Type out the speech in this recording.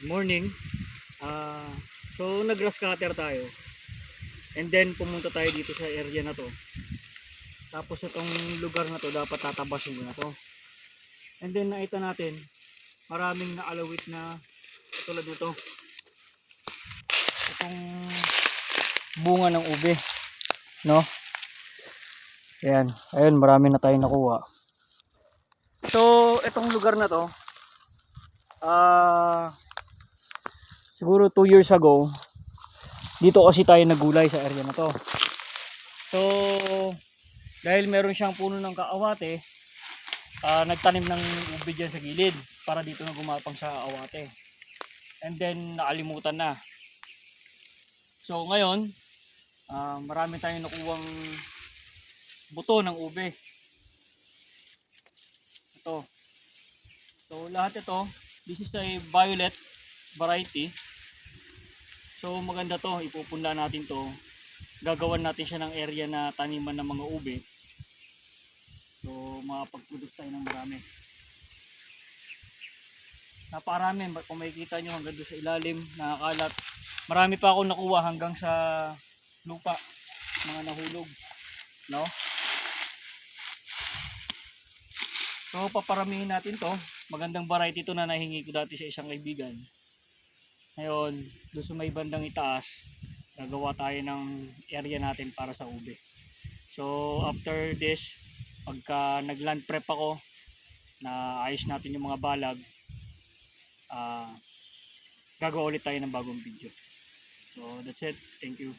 Good morning. Ah, so nag-grass cutter tayo. And then pumunta tayo dito sa area na to. Tapos itong lugar na to dapat tatabasin ko na to. And then nakita natin maraming naalawit na tulad nito. Itong bunga ng ube, no? Ayan, ayun marami na tayong nakuha. So, itong lugar na to, ah, siguro 2 years ago, dito kasi tayo nagulay sa area na to. So, dahil meron siyang puno ng kaawate, ah, nagtanim ng ube dyan sa gilid para dito na gumapang sa awate. And then, nakalimutan na. So, ngayon, ah, marami tayong nakuwang buto ng ube. Ito. So, lahat ito, this is a violet variety. So, maganda to. Ipupunla natin to. Gagawan natin siya ng area na taniman ng mga ube. So, makapag-produce tayo ng marami. Napakarami. Kung makikita nyo hanggang doon sa ilalim, nakakalat. Marami pa ako nakuha hanggang sa lupa. Mga nahulog. No? So, paparamihin natin to. Magandang variety to na nahingi ko dati sa isang kaibigan. Ngayon, doon sa may bandang itaas, gagawa tayo ng area natin para sa ube. So, after this, pagka nag-land prep ako, na ayos natin yung mga balag, ah gagawa ulit tayo ng bagong video. So, that's it. Thank you.